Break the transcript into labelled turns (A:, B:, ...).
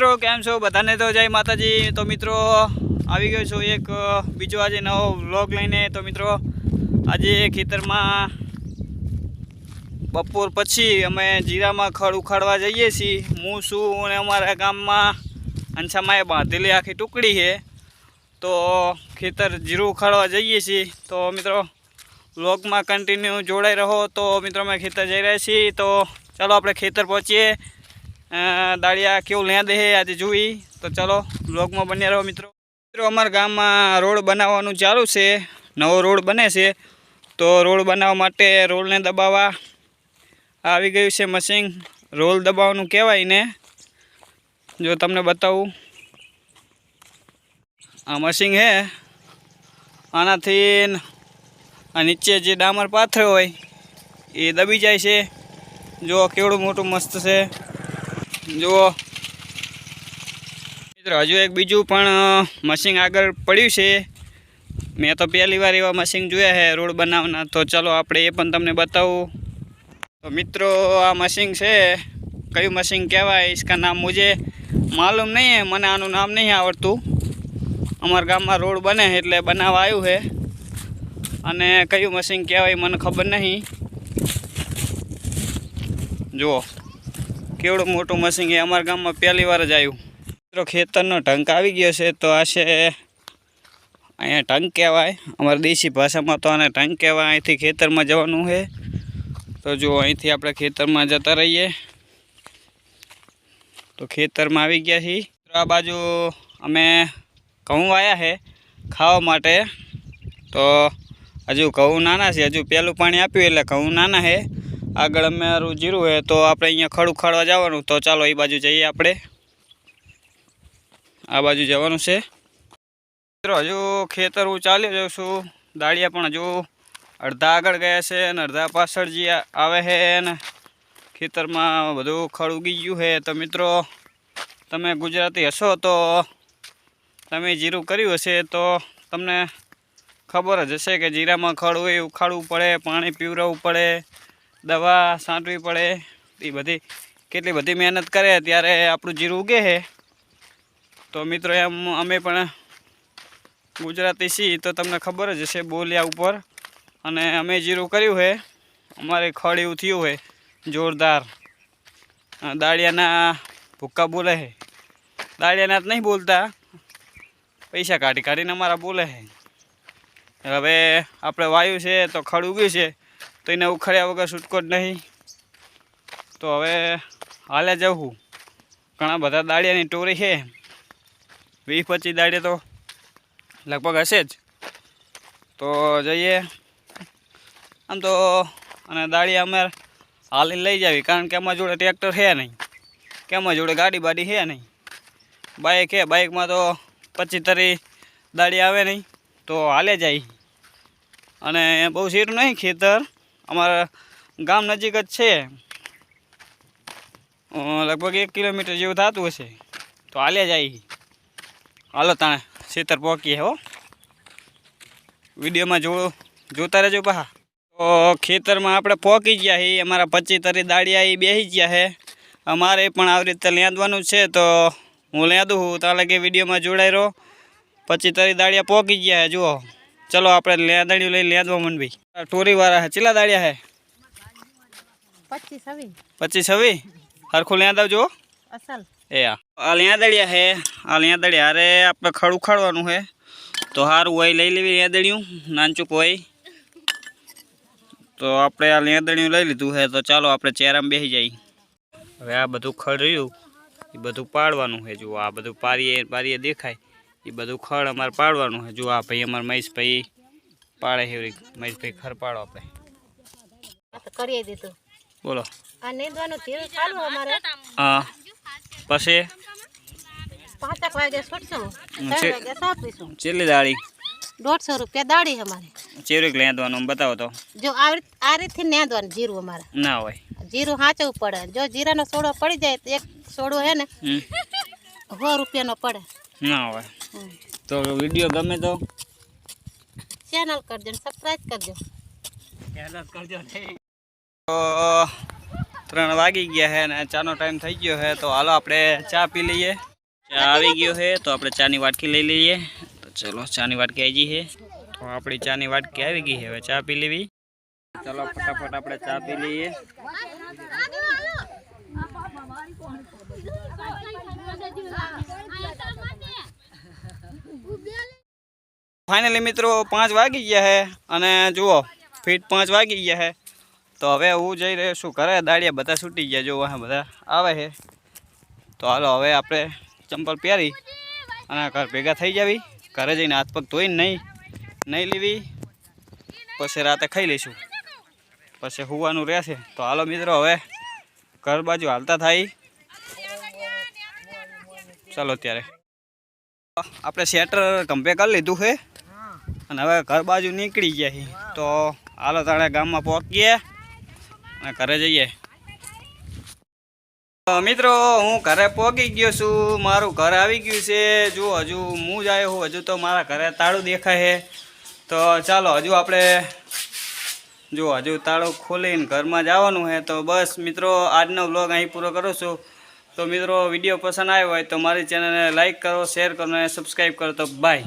A: મિત્રો, કેમ છો? બધાને તો જય માતાજી. તો મિત્રો, આવી ગયો છું એક બીજો આજે નવો વ્લોગ લઈને. તો મિત્રો, આજે ખેતરમાં બપોર પછી અમે જીરામાં ખડ ઉખાડવા જઈએ છીએ. હું છું અને અમારા ગામમાં અંશામાએ બાંધેલી આખી ટુકડી છે. તો ખેતર જીરું ઉખાડવા જઈએ છીએ. તો મિત્રો વ્લોગમાં કન્ટિન્યુ જોડાઈ રહો. તો મિત્રો, અમે ખેતર જઈ રહ્યા છીએ. તો ચાલો આપણે ખેતર પહોંચીએ. દાળિયા કેવું લે દે આજે જોઈ. તો ચાલો બ્લોગમાં બન્યા રહો મિત્રો. મિત્રો, અમારા ગામમાં રોડ બનાવવાનું ચાલુ છે. નવો રોડ બને છે. તો રોડ બનાવવા માટે રોલને દબાવવા આવી ગયું છે મશીન રોલ દબાવવાનું કહેવાય ને જો તમને બતાવું. આ મશીન હે. આનાથી આ નીચે જે ડામર પાથર હોય, એ દબી જાય છે. જો કેવડું મોટું મસ્ત છે. જુઓ. મિત્રો, હજુ એક બીજું પણ મશીન આગળ પડ્યું છે. મેં તો પહેલી વાર એવા મશીન જોયા છે, રોડ બનાવના. તો ચલો આપણે એ પણ તમને બતાવું. તો મિત્રો, આ મશીન છે. કયું મશીન કહેવાય? ઇસકા નામ મુજે માલુમ નહીં હે, મને આનું નામ નહીં આવડતું. અમારા ગામમાં રોડ બને એટલે બનાવવા આવ્યું છે. અને કયું મશીન કહેવાય મને ખબર નહીં. જુઓ. કેવડું મોટું મશીન એ અમારા ગામમાં પહેલી વાર જ આવ્યું. મિત્રો, ખેતરનો ટંક આવી ગયો છે, તો આ છે અહીંયા ટંક કહેવાય. અમારી દેશી ભાષામાં તો આને ટંક કહેવાય. અહીંથી ખેતરમાં જવાનું છે. તો જો અહીંથી આપણે ખેતરમાં જતા રહીએ. તો ખેતરમાં આવી ગયા છીએ. આ બાજુ અમે ઘઉં વાયા છે ખાવા માટે. તો હજુ ઘઉં નાના છે. હજુ પહેલું પાણી આપ્યું એટલે ઘઉં નાના છે. આગળ અમારું જીરું છે તો આપણે અહીંયા ખડ ઉખાડવા જવાનું. તો ચાલો એ બાજુ જઈએ આપણે. આ બાજુ જવાનું છે. મિત્રો, હજુ ખેતર હું ચાલી જાઉં છું. દાળિયા પણ હજુ અડધા આગળ ગયા છે અને અડધા પાછળ જે આવે છે ને ખેતરમાં બધું ખડ ઉગી ગયું છે. તો મિત્રો, તમે ગુજરાતી હશો તો તમે જીરું કર્યું હશે તો તમને ખબર જ હશે કે જીરામાં ખડ હોય ઉખાડવું પડે, પાણી પીવરાવવું પડે દવા છાંટવી પડે, એ બધી કેટલી બધી મહેનત કરે, ત્યારે આપણું જીરું ઉગે છે. તો મિત્રો, એમ અમે પણ ગુજરાતી છીએ, તો તમને ખબર જ હશે બોલ્યા ઉપર. અને અમે જીરું કર્યું છે. અમારે ખડ એવું થયું છે, જોરદાર. દાળિયાના ભૂક્કા બોલે છે. દાળિયાના નહીં બોલતા. પૈસા કાઢી કાઢીને અમારા બોલે છે. હવે આપણે વાયુ છે, તો ખડ ઉગ્યું છે. તો એને ઉખાડ્યા વગર છૂટકો જ નહીં. તો હવે હાલે જવું ઘણા બધા દાળિયાની ટોરી છે. વીસ પચીસ દાળિયા તો લગભગ હશે જ. તો જઈએ. આમ તો અને દાળિયા અમે હાલીને લઈ જાવી, કારણ કે અમારા જોડે ટ્રેક્ટર છે નહીં. કે અમારા જોડે ગાડી બાડી છે નહીં. બાઇક છે બાઇકમાં તો પચીસ તરી દાળી આવે નહીં. તો હાલે જાય. અને બહુ સીટું નહીં ખેતર. અમારા ગામ નજીક જ છે. લગભગ એક કિલોમીટર જેવું થતું હશે. તો હાલે જાય હાલો તાણે ખેતર પહોંચીએ હો. વિડીયોમાં જો, જોતા રહેજો પહા. તો ખેતરમાં આપણે પહોંચી ગયા છીએ અમારા પચીસ તરી દાળિયા એ બેસી ગયા છે અમારે પણ આવી રીતે લેંદવાનું છે, તો હું લેંદું છું તાલે કે વિડીયોમાં જોડાઈ રહો. પચીસ તરી દાળિયા પહોંચી ગયા છે જુઓ. ચલો આપણે લેંદણિયું લઈ લેંદવા મનભાઈ ટોરીવાળા છે ચેલા દાળિયા છે
B: પચીસ હવે
A: પચીસ હવે હરખું લેંદાવજો
B: અસલ
A: એ આ આ લેંદડિયા છે આ લેંદડિયા હારે આપણે ખડ ઉખાડવાનું છે તો સારું હોય લઈ લેવી લેંદડિયું નાનચુક હોય તો આપણે આ લેંદડિયું લઈ લીધું છે તો ચાલો આપણે ચહેરામાં બેસી જઈએ હવે આ બધું ખડ રહ્યું એ બધું પાડવાનું છે જુઓ આ બધું પારીએ પારીએ દેખાય એ બધું ખડ અમારે પાડવાનું છે. આ ભાઈ અમારે મહેશભાઈ પાડે છે મહેશભાઈ ખર પાડો આપણે.
B: કરી દીધું.
A: બોલો.
B: આ નીંદવાનું ધીરું ચાલુ અમારે.
A: હા. પછી?
B: પાંચક વાગે છૂટશું. ત્રણ વાગે સાપીશું.
A: ચેટલી દાળી.
B: દોઢસો રૂપિયા દાળી અમારે.
A: ચેવરીક લેંદવાનું બતાવો તો.
B: જો આ રીત આ રીતથી નેંદવાનું જીરું અમારે.
A: ના હોય.
B: જીરું હાંચવું પડે. જો જીરાનો સોડો પડી જાય તો એક સોડો હે ને સો રૂપિયાનો પડે.
A: ના હોય. તો વીડિયો ગમે તો
B: ચેનલ કરજો ને સબસ્ક્રાઈબ કરજો
A: તો ત્રણ વાગી ગયા છે અને ચાનો ટાઈમ થઈ ગયો છે તો હાલો આપણે ચા પી લઈએ ચા આવી ગયો છે તો આપણે ચાની વાટકી લઈ લઈએ તો ચલો ચાની વાટકી આવી ગઈ છે તો આપણી ચાની વાટકી આવી ગઈ છે હવે ચા પી લેવી ચલો ફટાફટ આપણે ચા પી લઈએ ફાઇનલી મિત્રો, પાંચ વાગી ગયા છે અને જુઓ ફીટ પાંચ વાગી ગયા છે તો હવે હું જઈ રહ્યો શું ઘરે દાડિયા બધા છૂટી ગયા જો હા બધા આવે છે તો હાલો હવે આપણે ચંપલ પહેરી અને ઘર ભેગા થઈ જાવી. ઘરે જઈને હાથ પગ ધોઈને નહીં નહીં લેવી પછી રાતે ખાઈ લઈશું. પછી હોવાનું રહેશે. તો હાલો મિત્રો, હવે ઘર બાજુ હાલતા થાય. ચાલો ત્યારે. આપણે શેટર કંપે કરી લીધું છે. અને હવે ઘર બાજુ નીકળી ગયા તો હાલો તાણે ગામમાં પહોંચીએ અને ઘરે જઈએ. મિત્રો, હું ઘરે પહોંચી ગયો છું. મારું ઘર આવી ગયું છે. જો હજુ હું જ આવ્યો હું હજુ તો મારા ઘરે તાળું દેખાય છે. તો ચાલો, હજુ આપણે જો હજુ તાળું ખોલીને ઘરમાં જવાનું છે. તો બસ મિત્રો, આજનો બ્લોગ અહીં પૂરો કરું છું. તો મિત્રો, વીડિયો પસંદ આવ્યો હોય તો મારી ચેનલને લાઈક કરો, શેર કરો અને સબસ્ક્રાઈબ કરો. તો બાય